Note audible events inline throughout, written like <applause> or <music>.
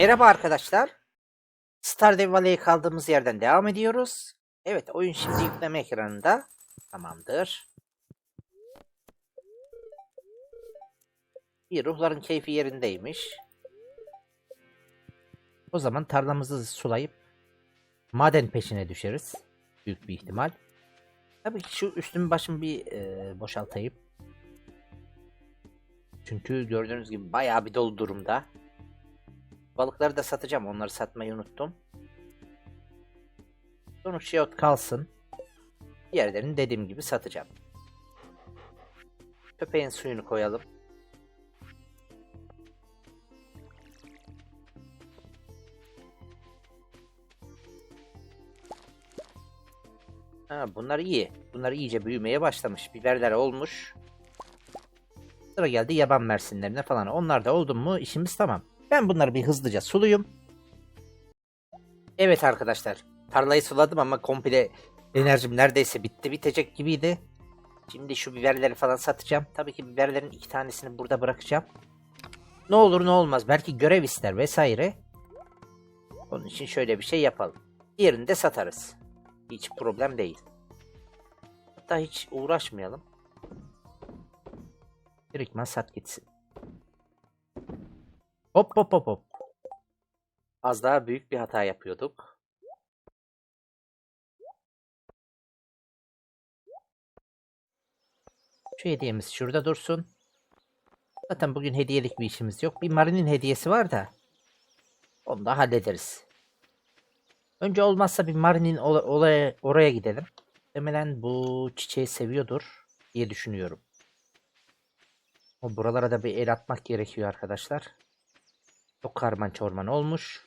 Merhaba arkadaşlar. Stardew Valley'e kaldığımız yerden devam ediyoruz. Evet oyun şimdi yükleme ekranında. Tamamdır. İyi ruhların keyfi yerindeymiş. O zaman tarlamızı sulayıp maden peşine düşeriz. Büyük bir ihtimal. Tabii ki şu üstümü başımı bir e, boşaltayım. Çünkü gördüğünüz gibi bayağı bir dolu durumda. Balıkları da satacağım. Onları satmayı unuttum. Sonuç şiyot kalsın. Diğerlerini dediğim gibi satacağım. Köpeğin suyunu koyalım. Ha, bunlar iyi. Bunlar iyice büyümeye başlamış. Biberler olmuş. Sıra geldi yaban mersinlerine falan. Onlar da oldu mu işimiz tamam. Ben bunları bir hızlıca suluyum. Evet arkadaşlar. Tarlayı suladım ama komple enerjim neredeyse bitti bitecek gibiydi. Şimdi şu biberleri falan satacağım. Tabii ki biberlerin iki tanesini burada bırakacağım. Ne olur ne olmaz. Belki görev ister vesaire. Onun için şöyle bir şey yapalım. Diğerini de satarız. Hiç problem değil. Hatta hiç uğraşmayalım. Direktman sat gitsin. Hop hop hop hop. Az daha büyük bir hata yapıyorduk. Şu hediyemiz şurada dursun. Zaten bugün hediyelik bir işimiz yok. Bir Marin'in hediyesi var da. Onu da hallederiz. Önce olmazsa bir Marin'in ola- olaya, oraya gidelim. Muhtemelen bu çiçeği seviyordur diye düşünüyorum. O buralara da bir el atmak gerekiyor arkadaşlar. Çok karman çorman olmuş.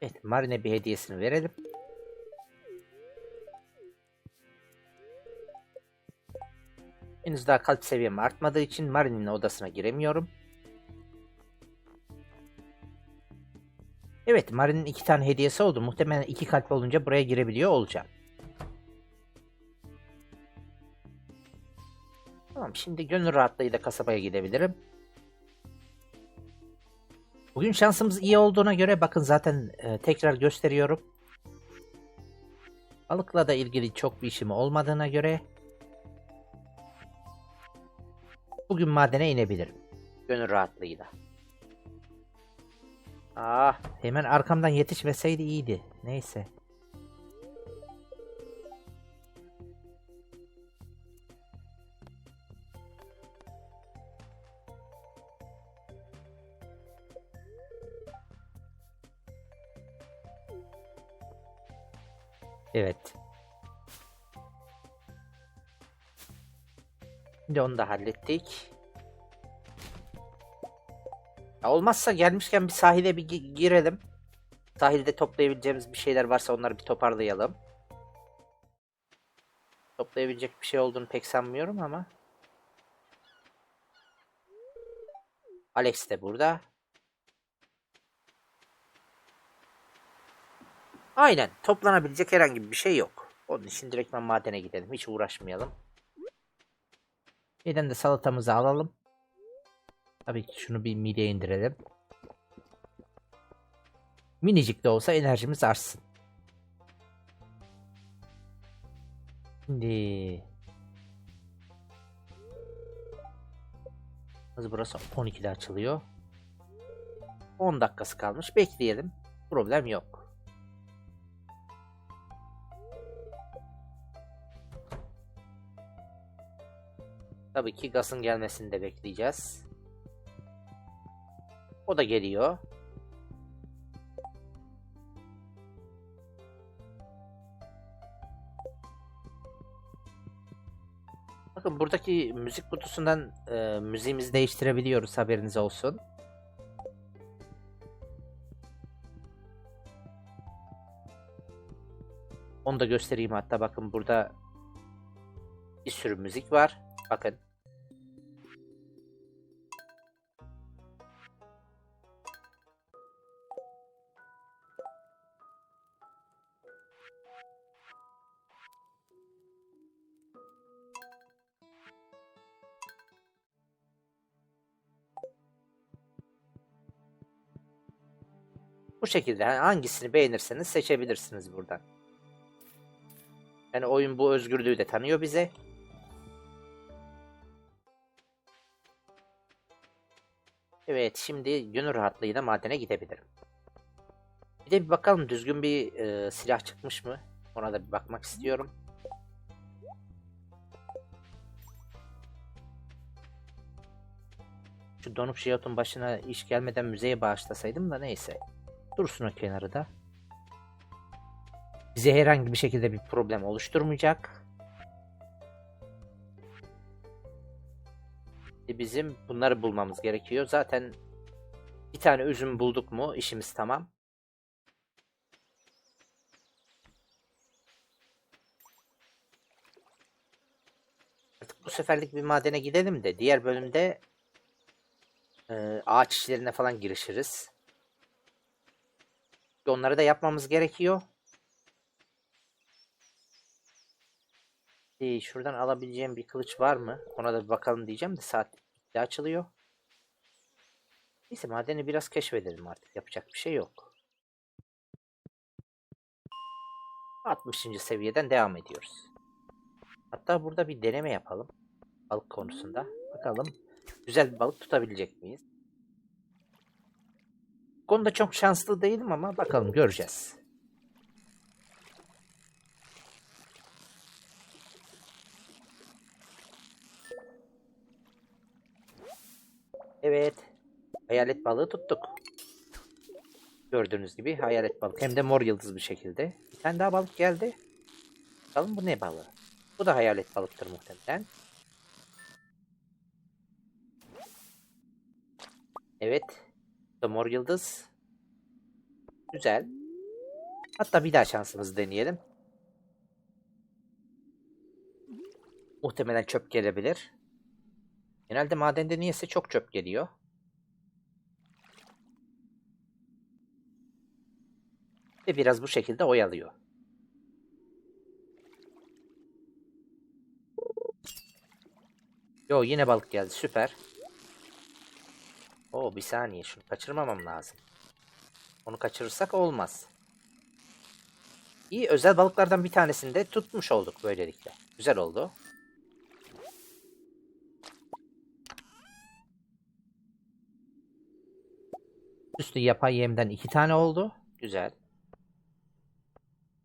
Evet, Marine bir hediyesini verelim. Henüz daha kalp seviyem artmadığı için Marine'in odasına giremiyorum. Evet, Marine'in iki tane hediyesi oldu. Muhtemelen iki kalp olunca buraya girebiliyor olacağım. Tamam, şimdi gönül rahatlığıyla kasabaya gidebilirim. Bugün şansımız iyi olduğuna göre bakın zaten e, tekrar gösteriyorum. Balıkla da ilgili çok bir işim olmadığına göre bugün madene inebilirim. Gönül rahatlığıyla. Ah, hemen arkamdan yetişmeseydi iyiydi. Neyse. Evet. Şimdi onu da hallettik. Ya olmazsa gelmişken bir sahile bir gi- girelim. Sahilde toplayabileceğimiz bir şeyler varsa onları bir toparlayalım. Toplayabilecek bir şey olduğunu pek sanmıyorum ama. Alex de burada. Aynen. Toplanabilecek herhangi bir şey yok. Onun için direktmen madene gidelim. Hiç uğraşmayalım. Birden de salatamızı alalım. Tabii ki şunu bir mideye indirelim. Minicik de olsa enerjimiz artsın. Şimdi... Burası 12'de açılıyor. 10 dakikası kalmış. Bekleyelim. Problem yok. Tabii ki Gas'ın gelmesini de bekleyeceğiz. O da geliyor. Bakın buradaki müzik kutusundan e, müziğimizi değiştirebiliyoruz haberiniz olsun. Onu da göstereyim hatta bakın burada bir sürü müzik var. Bakın. Şekilde yani hangisini beğenirseniz seçebilirsiniz buradan. Yani oyun bu özgürlüğü de tanıyor bize. Evet şimdi gönül rahatlığıyla madene gidebilirim. Bir de bir bakalım düzgün bir e, silah çıkmış mı? Ona da bir bakmak istiyorum. Şu donup Jiyot'un başına iş gelmeden müzeye bağışlasaydım da neyse. Dursun o kenarı da. Bize herhangi bir şekilde bir problem oluşturmayacak. E Bizim bunları bulmamız gerekiyor. Zaten bir tane üzüm bulduk mu işimiz tamam. Artık bu seferlik bir madene gidelim de diğer bölümde e, ağaç işlerine falan girişiriz. Onları da yapmamız gerekiyor. Ee, şuradan alabileceğim bir kılıç var mı? Ona da bir bakalım diyeceğim de saat de açılıyor. Neyse madeni biraz keşfedelim artık. Yapacak bir şey yok. 60. seviyeden devam ediyoruz. Hatta burada bir deneme yapalım. Balık konusunda. Bakalım güzel bir balık tutabilecek miyiz? Konuda çok şanslı değilim ama bakalım göreceğiz. Evet. Hayalet balığı tuttuk. Gördüğünüz gibi hayalet balık. Hem de mor yıldız bir şekilde. Bir tane daha balık geldi. Bakalım bu ne balığı? Bu da hayalet balıktır muhtemelen. Evet. Da mor yıldız. Güzel. Hatta bir daha şansımızı deneyelim. Muhtemelen çöp gelebilir. Genelde madende niyeyse çok çöp geliyor. Ve biraz bu şekilde oyalıyor. Yo yine balık geldi süper. Oo bir saniye şunu kaçırmamam lazım. Onu kaçırırsak olmaz. İyi özel balıklardan bir tanesini de tutmuş olduk böylelikle. Güzel oldu. Üstü yapay yemden iki tane oldu. Güzel.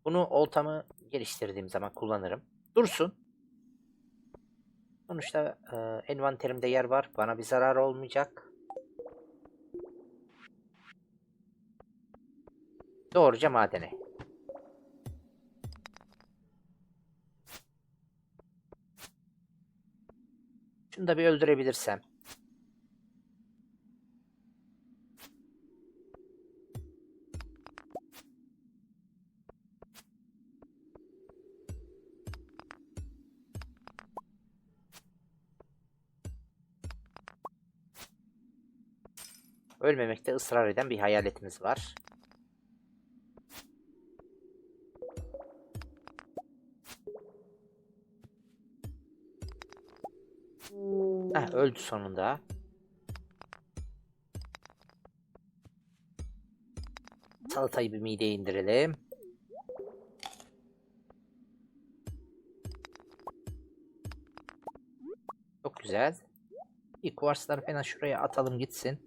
Bunu oltamı geliştirdiğim zaman kullanırım. Dursun. Sonuçta e, envanterimde yer var. Bana bir zarar olmayacak. Doğruca madene. Şunu da bir öldürebilirsem. Ölmemekte ısrar eden bir hayaletimiz var. Öldü sonunda. Salatayı bir mideye indirelim. Çok güzel. İlk kuvarsları falan şuraya atalım gitsin.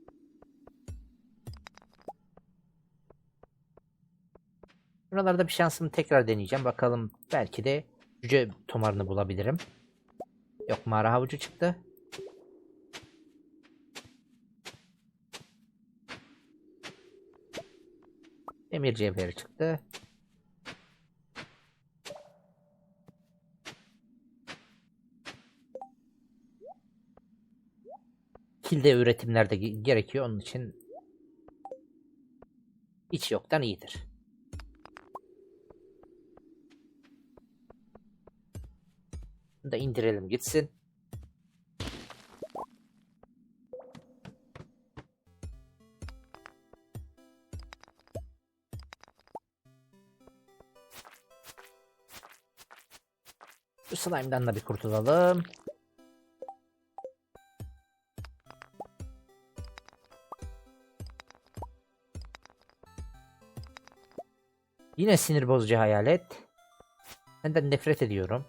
Buralarda bir şansımı tekrar deneyeceğim. Bakalım belki de cüce tomarını bulabilirim. Yok mağara havucu çıktı. Demir cevheri çıktı. Kilde üretimlerde ge- gerekiyor. Onun için hiç yoktan iyidir. Bunu da indirelim gitsin. Slime'dan da bir kurtulalım. Yine sinir bozucu hayalet. Senden nefret ediyorum.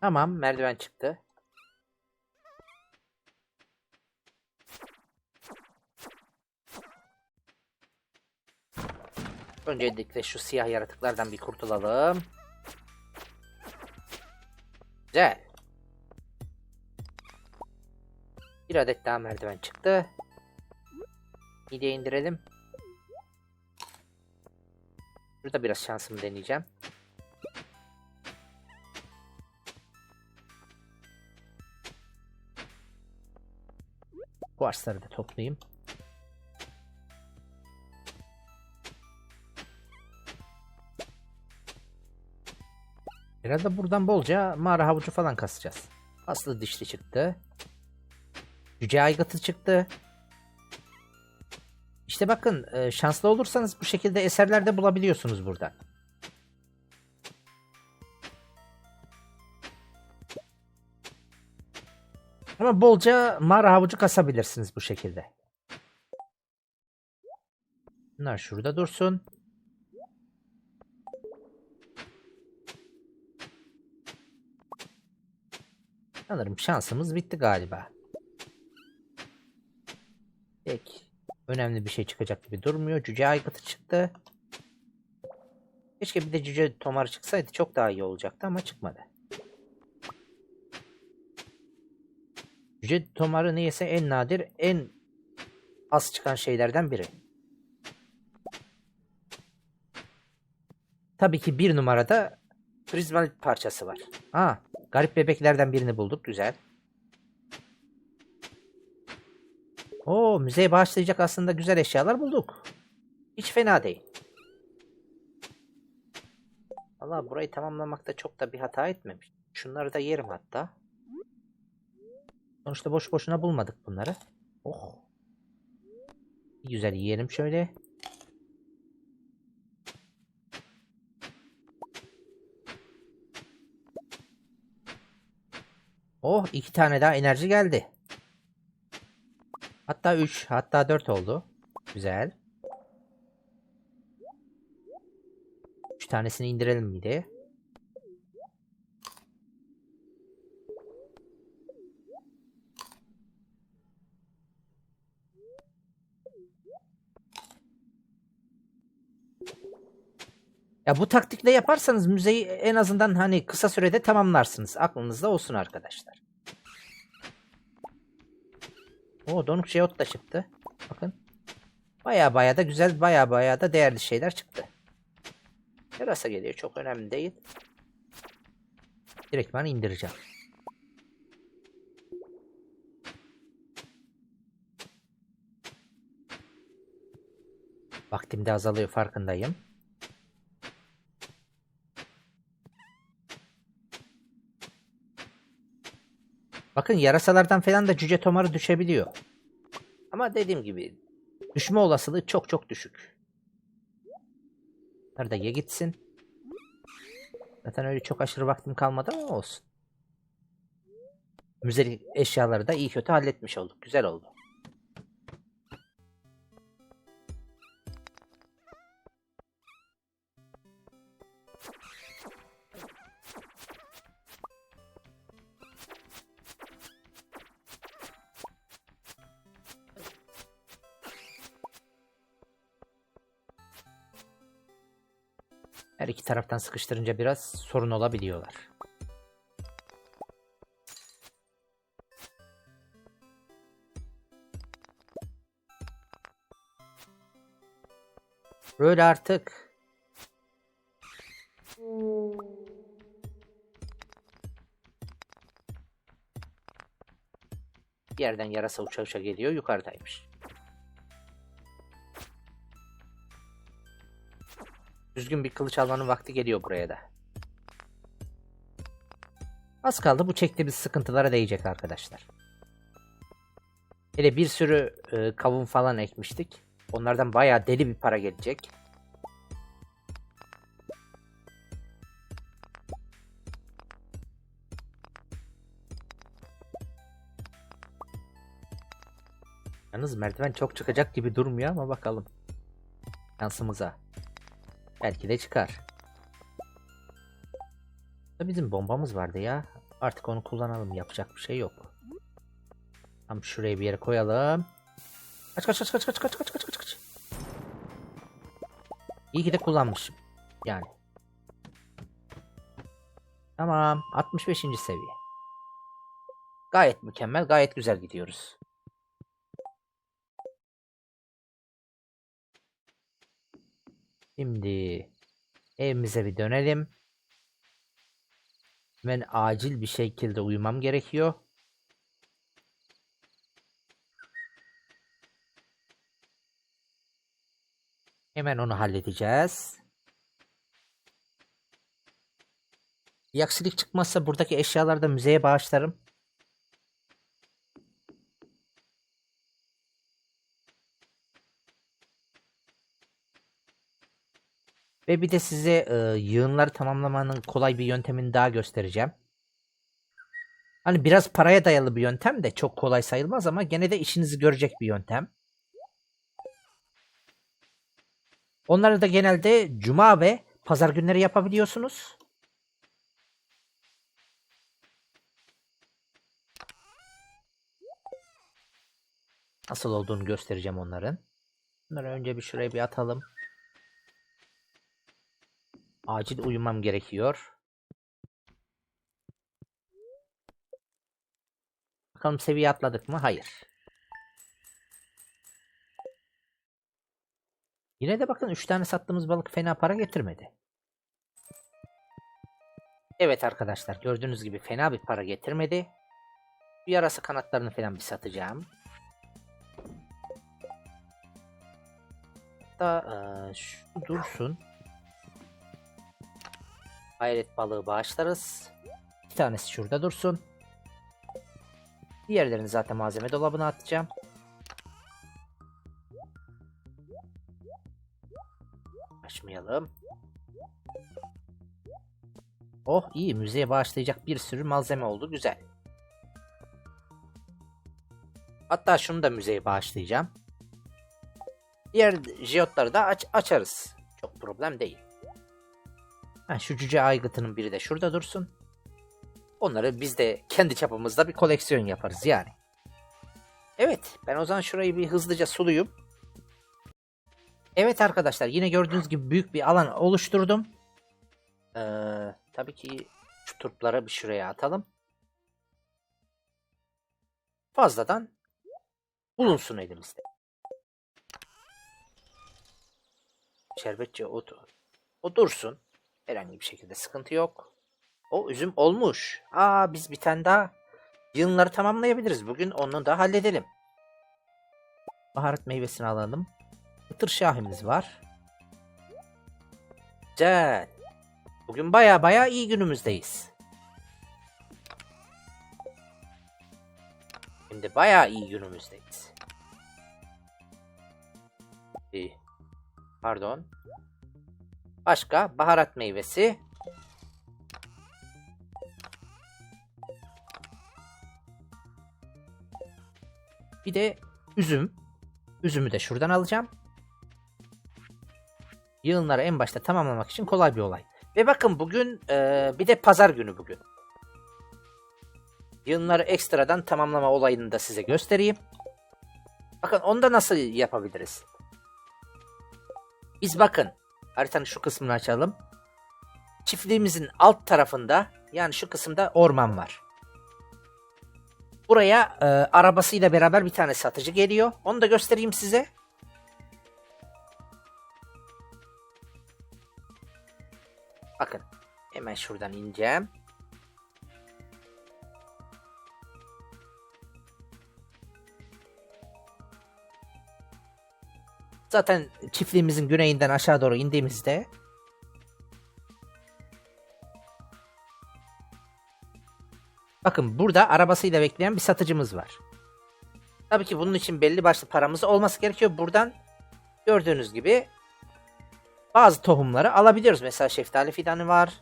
Tamam merdiven çıktı. Öncelikle şu siyah yaratıklardan bir kurtulalım. Güzel. Bir adet daha merdiven çıktı. Midye indirelim. Burada biraz şansımı deneyeceğim. Kuarsları da toplayayım. Herhalde buradan bolca mağara havucu falan kasacağız. Aslı dişli çıktı. Yüce aygıtı çıktı. İşte bakın e, şanslı olursanız bu şekilde eserler de bulabiliyorsunuz buradan. Ama bolca mağara havucu kasabilirsiniz bu şekilde. Bunlar şurada dursun. Sanırım şansımız bitti galiba. Pek önemli bir şey çıkacak gibi durmuyor. Cüce aygıtı çıktı. Keşke bir de cüce tomar çıksaydı çok daha iyi olacaktı ama çıkmadı. Cüce tomarı niyeyse en nadir, en az çıkan şeylerden biri. Tabii ki bir numarada prizmalit parçası var. Ha, garip bebeklerden birini bulduk. Güzel. Oo, müzeye bağışlayacak aslında güzel eşyalar bulduk. Hiç fena değil. Valla burayı tamamlamakta çok da bir hata etmemiş. Şunları da yerim hatta. Sonuçta boş boşuna bulmadık bunları. Oh. Güzel yiyelim şöyle. Oh iki tane daha enerji geldi. Hatta 3 hatta 4 oldu. Güzel. 3 tanesini indirelim mideye. Ya bu taktikle yaparsanız müzeyi en azından hani kısa sürede tamamlarsınız. Aklınızda olsun arkadaşlar. O donuk jeot da çıktı. Bakın. Baya baya da güzel, baya baya da değerli şeyler çıktı. Yarasa geliyor. Çok önemli değil. Direktman indireceğim. Vaktim de azalıyor farkındayım. Bakın yarasalardan falan da cüce tomarı düşebiliyor. Ama dediğim gibi düşme olasılığı çok çok düşük. Nerede ye gitsin. Zaten öyle çok aşırı vaktim kalmadı ama olsun. Müzelik eşyaları da iyi kötü halletmiş olduk. Güzel oldu. Her iki taraftan sıkıştırınca biraz sorun olabiliyorlar. Böyle artık. Bir yerden yarasa uça uça geliyor yukarıdaymış. Düzgün bir kılıç almanın vakti geliyor buraya da. Az kaldı bu çektiğimiz sıkıntılara değecek arkadaşlar. Hele bir sürü e, kavun falan ekmiştik. Onlardan baya deli bir para gelecek. Yalnız merdiven çok çıkacak gibi durmuyor ama bakalım. Şansımıza. Belki de çıkar. Bizim bombamız vardı ya. Artık onu kullanalım. Yapacak bir şey yok. Tam şuraya bir yere koyalım. Kaç kaç kaç kaç kaç kaç kaç kaç kaç kaç. İyi ki de kullanmışım. Yani. Tamam. 65. seviye. Gayet mükemmel. Gayet güzel gidiyoruz. Şimdi evimize bir dönelim. Ben acil bir şekilde uyumam gerekiyor. Hemen onu halledeceğiz. Bir çıkmazsa buradaki eşyaları da müzeye bağışlarım. Ve bir de size e, yığınları tamamlamanın kolay bir yöntemini daha göstereceğim. Hani biraz paraya dayalı bir yöntem de çok kolay sayılmaz ama gene de işinizi görecek bir yöntem. Onları da genelde cuma ve pazar günleri yapabiliyorsunuz. Nasıl olduğunu göstereceğim onların. Bunları önce bir şuraya bir atalım. Acil uyumam gerekiyor. Bakalım seviye atladık mı? Hayır. Yine de bakın 3 tane sattığımız balık fena para getirmedi. Evet arkadaşlar gördüğünüz gibi fena bir para getirmedi. Bir yarasa kanatlarını falan bir satacağım. Da eee, şu dursun. Hayret balığı bağışlarız. Bir tanesi şurada dursun. Diğerlerini zaten malzeme dolabına atacağım. Açmayalım. Oh iyi müzeye bağışlayacak bir sürü malzeme oldu güzel. Hatta şunu da müzeye bağışlayacağım. Diğer jiyotları da aç açarız. Çok problem değil. Ha, şu cüce aygıtının biri de şurada dursun. Onları biz de kendi çapımızda bir koleksiyon yaparız yani. Evet ben o zaman şurayı bir hızlıca suluyum. Evet arkadaşlar yine gördüğünüz gibi büyük bir alan oluşturdum. Ee, tabii ki şu turpları bir şuraya atalım. Fazladan bulunsun elimizde. Şerbetçi otu. O dursun. Herhangi bir şekilde sıkıntı yok. O üzüm olmuş. Aa biz bir tane daha yığınları tamamlayabiliriz. Bugün onu da halledelim. Baharat meyvesini alalım. Kıtır şahimiz var. Güzel. Bugün baya baya iyi günümüzdeyiz. Şimdi baya iyi günümüzdeyiz. İyi. Pardon. Başka baharat meyvesi. Bir de üzüm. Üzümü de şuradan alacağım. Yığınları en başta tamamlamak için kolay bir olay. Ve bakın bugün e, bir de pazar günü bugün. Yığınları ekstradan tamamlama olayını da size göstereyim. Bakın onu da nasıl yapabiliriz? Biz bakın haritanın şu kısmını açalım. Çiftliğimizin alt tarafında yani şu kısımda orman var. Buraya e, arabasıyla beraber bir tane satıcı geliyor. Onu da göstereyim size. Bakın hemen şuradan ineceğim. Zaten çiftliğimizin güneyinden aşağı doğru indiğimizde Bakın burada arabasıyla bekleyen bir satıcımız var. Tabii ki bunun için belli başlı paramız olması gerekiyor. Buradan gördüğünüz gibi bazı tohumları alabiliyoruz. Mesela şeftali fidanı var.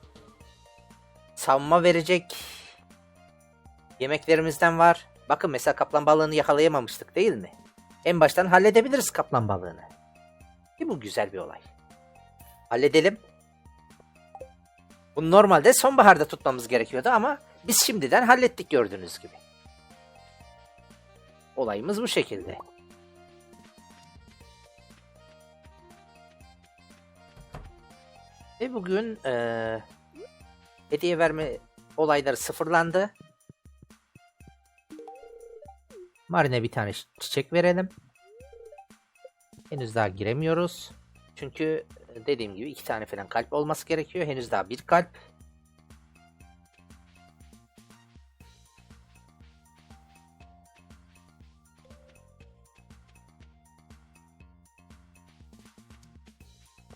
Savunma verecek yemeklerimizden var. Bakın mesela kaplan balığını yakalayamamıştık değil mi? en baştan halledebiliriz kaplan balığını. Ki bu güzel bir olay. Halledelim. Bu normalde sonbaharda tutmamız gerekiyordu ama biz şimdiden hallettik gördüğünüz gibi. Olayımız bu şekilde. Ve bugün eee, hediye verme olayları sıfırlandı. Marine bir tane çi- çiçek verelim. Henüz daha giremiyoruz. Çünkü e, dediğim gibi iki tane falan kalp olması gerekiyor. Henüz daha bir kalp.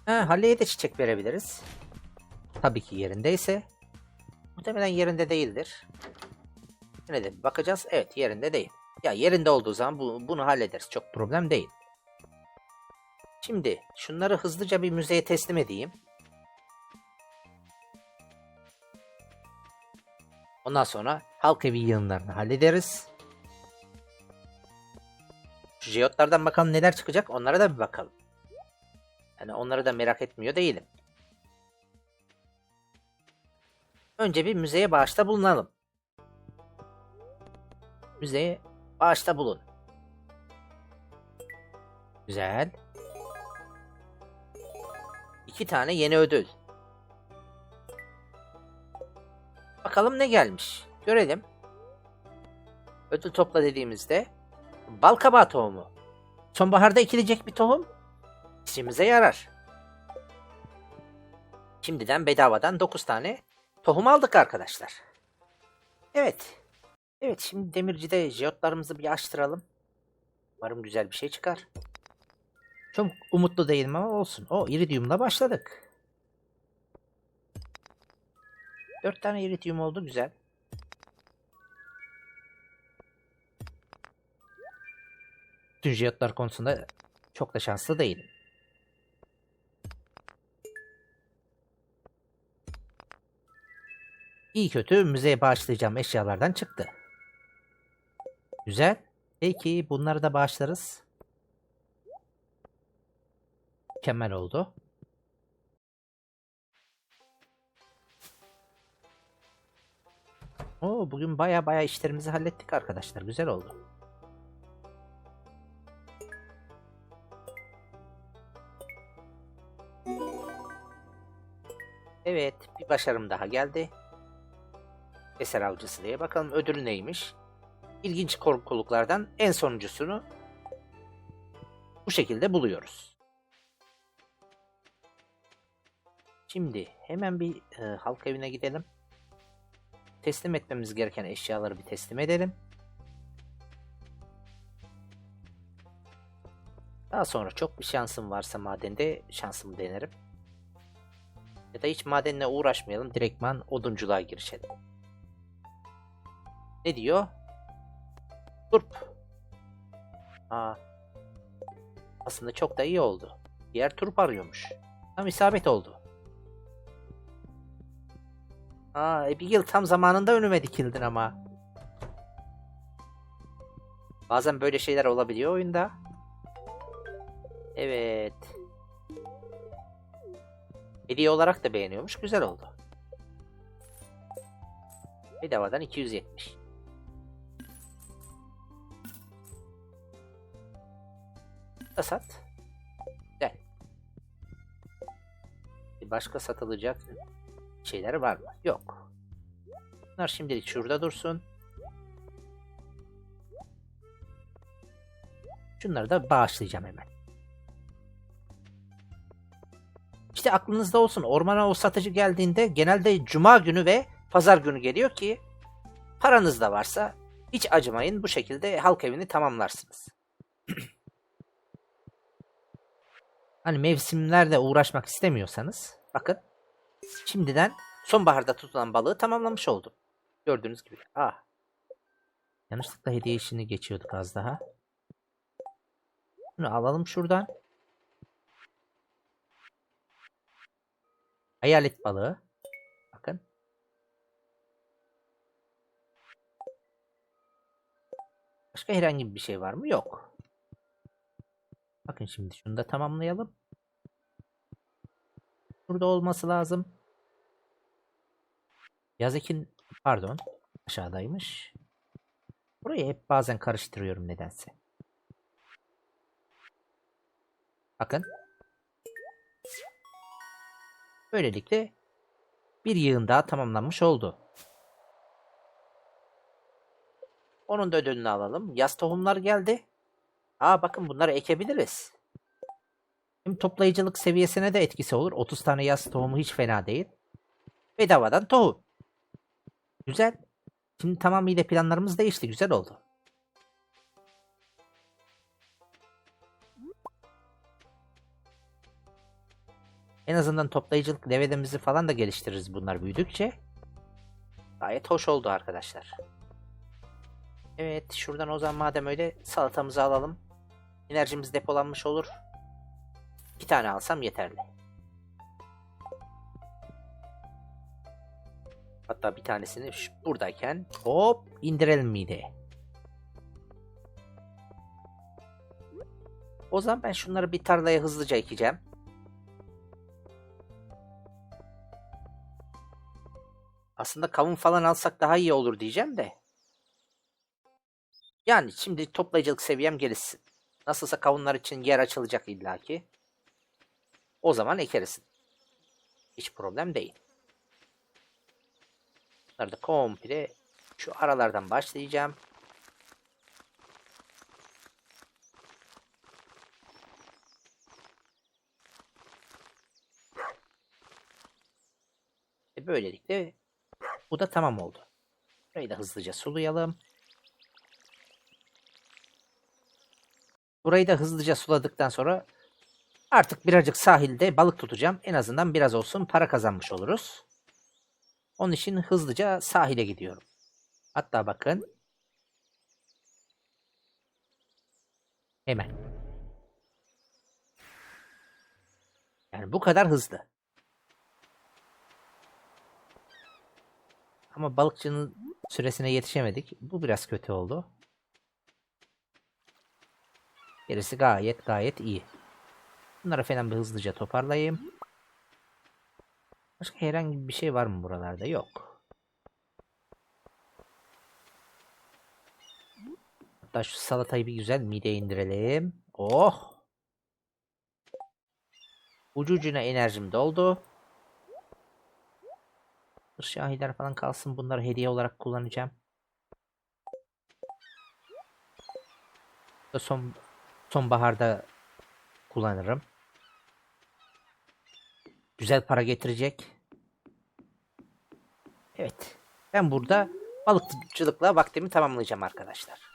Ha, Halley'e de çiçek verebiliriz. Tabii ki yerindeyse. Muhtemelen yerinde değildir. Yine de bakacağız. Evet yerinde değil. Ya yerinde olduğu zaman bu, bunu hallederiz. Çok problem değil. Şimdi şunları hızlıca bir müzeye teslim edeyim. Ondan sonra halk evi yığınlarını hallederiz. Şu jeotlardan bakalım neler çıkacak onlara da bir bakalım. Yani onları da merak etmiyor değilim. Önce bir müzeye bağışta bulunalım. Müzeye bağışta bulun. Güzel. İki tane yeni ödül. Bakalım ne gelmiş. Görelim. Ödül topla dediğimizde bal kabağı tohumu. Sonbaharda ekilecek bir tohum. İşimize yarar. Şimdiden bedavadan 9 tane tohum aldık arkadaşlar. Evet. Evet şimdi demircide jeotlarımızı bir açtıralım. Umarım güzel bir şey çıkar. Çok umutlu değilim ama olsun. O iridiumla başladık. 4 tane iridium oldu güzel. Jeotlar konusunda çok da şanslı değilim. İyi kötü müzeye bağışlayacağım eşyalardan çıktı. Güzel. Peki bunları da bağışlarız. Mükemmel oldu. Oo, bugün baya baya işlerimizi hallettik arkadaşlar. Güzel oldu. Evet, bir başarım daha geldi. Eser avcısı diye. Bakalım ödülü neymiş? İlginç korkuluklardan en sonuncusunu bu şekilde buluyoruz. Şimdi hemen bir e, halk evine gidelim. Teslim etmemiz gereken eşyaları bir teslim edelim. Daha sonra çok bir şansım varsa madende şansımı denerim. Ya da hiç madenle uğraşmayalım. Direktman odunculuğa girişelim. Ne diyor? Turp. Aa. Aslında çok da iyi oldu. Diğer turp arıyormuş. Tam isabet oldu. Aa, Abigail tam zamanında önüme dikildin ama. Bazen böyle şeyler olabiliyor oyunda. Evet. Hediye olarak da beğeniyormuş. Güzel oldu. Bedavadan 270. Da sat. Güzel. Başka satılacak şeyler var mı? Yok. Bunlar şimdilik şurada dursun. Şunları da bağışlayacağım hemen. İşte aklınızda olsun ormana o satıcı geldiğinde genelde cuma günü ve pazar günü geliyor ki paranız da varsa hiç acımayın bu şekilde halk evini tamamlarsınız. <clears throat> hani mevsimlerle uğraşmak istemiyorsanız bakın şimdiden sonbaharda tutulan balığı tamamlamış oldum. Gördüğünüz gibi. Ah. Yanlışlıkla hediye işini geçiyorduk az daha. Bunu alalım şuradan. Hayalet balığı. Bakın. Başka herhangi bir şey var mı? Yok. Bakın şimdi şunu da tamamlayalım. Burada olması lazım. Yazıkin pardon aşağıdaymış. Burayı hep bazen karıştırıyorum nedense. Bakın. Böylelikle bir yığın daha tamamlanmış oldu. Onun da ödülünü alalım. Yaz tohumlar geldi. Aa bakın bunları ekebiliriz. Hem toplayıcılık seviyesine de etkisi olur. 30 tane yaz tohumu hiç fena değil. Bedavadan tohum. Güzel. Şimdi tamamıyla planlarımız değişti. Güzel oldu. En azından toplayıcılık devedemizi falan da geliştiririz bunlar büyüdükçe. Gayet hoş oldu arkadaşlar. Evet şuradan o zaman madem öyle salatamızı alalım. Enerjimiz depolanmış olur. Bir tane alsam yeterli. Hatta bir tanesini buradayken hop indirelim mideye. O zaman ben şunları bir tarlaya hızlıca ekeceğim. Aslında kavun falan alsak daha iyi olur diyeceğim de. Yani şimdi toplayıcılık seviyem gelişsin. Nasılsa kavunlar için yer açılacak illaki. O zaman ekeriz. Hiç problem değil. Bunları da komple şu aralardan başlayacağım. E böylelikle bu da tamam oldu. Burayı da hızlıca sulayalım. Burayı da hızlıca suladıktan sonra artık birazcık sahilde balık tutacağım. En azından biraz olsun para kazanmış oluruz. Onun için hızlıca sahile gidiyorum. Hatta bakın. Hemen. Yani bu kadar hızlı. Ama balıkçının süresine yetişemedik. Bu biraz kötü oldu. Gerisi gayet gayet iyi. Bunları falan bir hızlıca toparlayayım. Başka herhangi bir şey var mı buralarda? Yok. Hatta şu salatayı bir güzel mideye indirelim. Oh! Ucu ucuna enerjim doldu. Şahiler falan kalsın. Bunları hediye olarak kullanacağım. Son sonbaharda kullanırım. Güzel para getirecek. Evet. Ben burada balıkçılıkla vaktimi tamamlayacağım arkadaşlar.